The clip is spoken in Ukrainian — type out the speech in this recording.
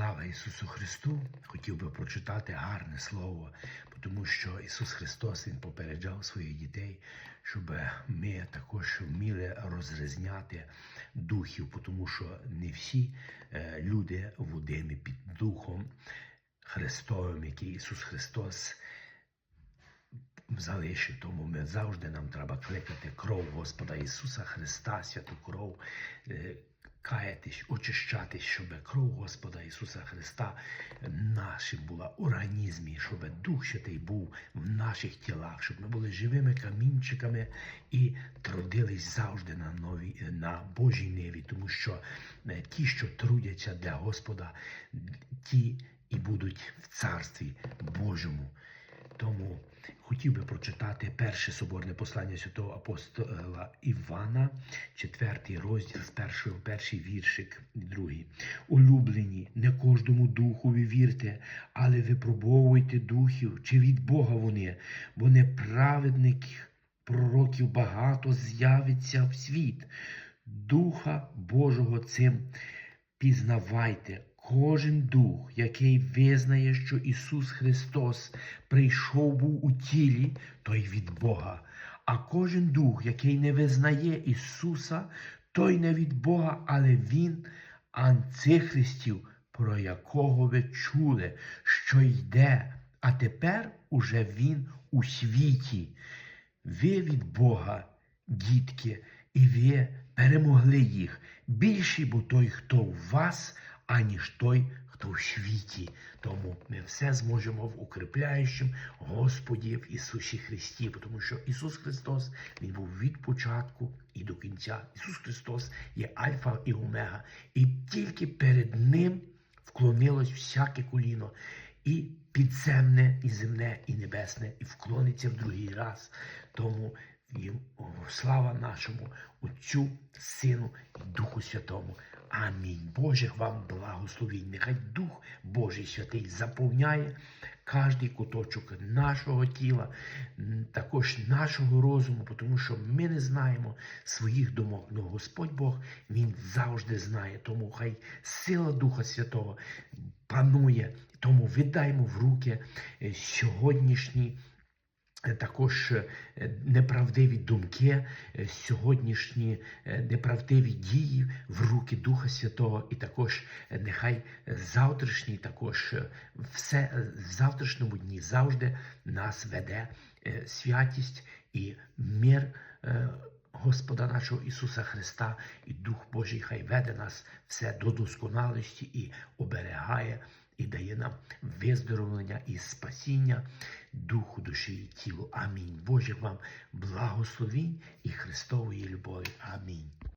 Слава Ісусу Христу! Хотів би прочитати гарне слово, тому що Ісус Христос Він попереджав своїх дітей, щоб ми також вміли розрізняти духів, тому що не всі е, люди водимі під Духом Христовим, який Ісус Христос залишив. Тому ми завжди нам треба кликати кров Господа Ісуса Христа, святу кров, е, каятись, очищатись, щоб кров Господа Ісуса Христа нашим була в організмі, щоб Дух Святий був в наших тілах, щоб ми були живими камінчиками і трудились завжди на новій на Божій ниві, тому що е, ті, що трудяться для Господа, ті і будуть в царстві Божому. Тому хотів би прочитати перше соборне послання святого апостола Івана, четвертий розділ, першого, перший віршик, другий. Улюблені, не кожному духові вірте, але випробовуйте духів, чи від Бога вони, бо неправедників пророків багато з'явиться в світ. Духа Божого цим пізнавайте. Кожен дух, який визнає, що Ісус Христос прийшов був у тілі, той від Бога. А кожен дух, який не визнає Ісуса, той не від Бога, але Він анцихристів, про якого ви чули, що йде, а тепер уже Він у світі. Ви від Бога, дітки, і ви перемогли їх. Більший бо той, хто в вас, аніж той, хто в світі. Тому ми все зможемо в укріпляючим Господі в Ісусі Христі, тому що Ісус Христос Він був від початку і до кінця. Ісус Христос є Альфа і Омега. І тільки перед Ним вклонилось всяке коліно. І підземне, і земне, і небесне, і вклониться в другий раз. Тому слава нашому Отцю, Сину і Духу Святому. Амінь. Боже вам благословінь. Нехай Дух Божий Святий заповняє кожний куточок нашого тіла, також нашого розуму, тому що ми не знаємо своїх думок. Но Господь Бог Він завжди знає. Тому хай сила Духа Святого панує. Тому віддаймо в руки е, сьогоднішні. е, Також е, неправдиві думки, е, сьогоднішні е, неправдиві дії в руки Духа Святого, і також е, нехай завтрашній, також е, все е, в завтрашньому дні завжди нас веде е, святість і мир е, Господа нашого Ісуса Христа, і Дух Божий хай веде нас все до досконалості і оберігає і дає нам виздоровлення і спасіння. Духу, душі і тілу. Амінь. Боже вам благословінь і Христової любові. Амінь.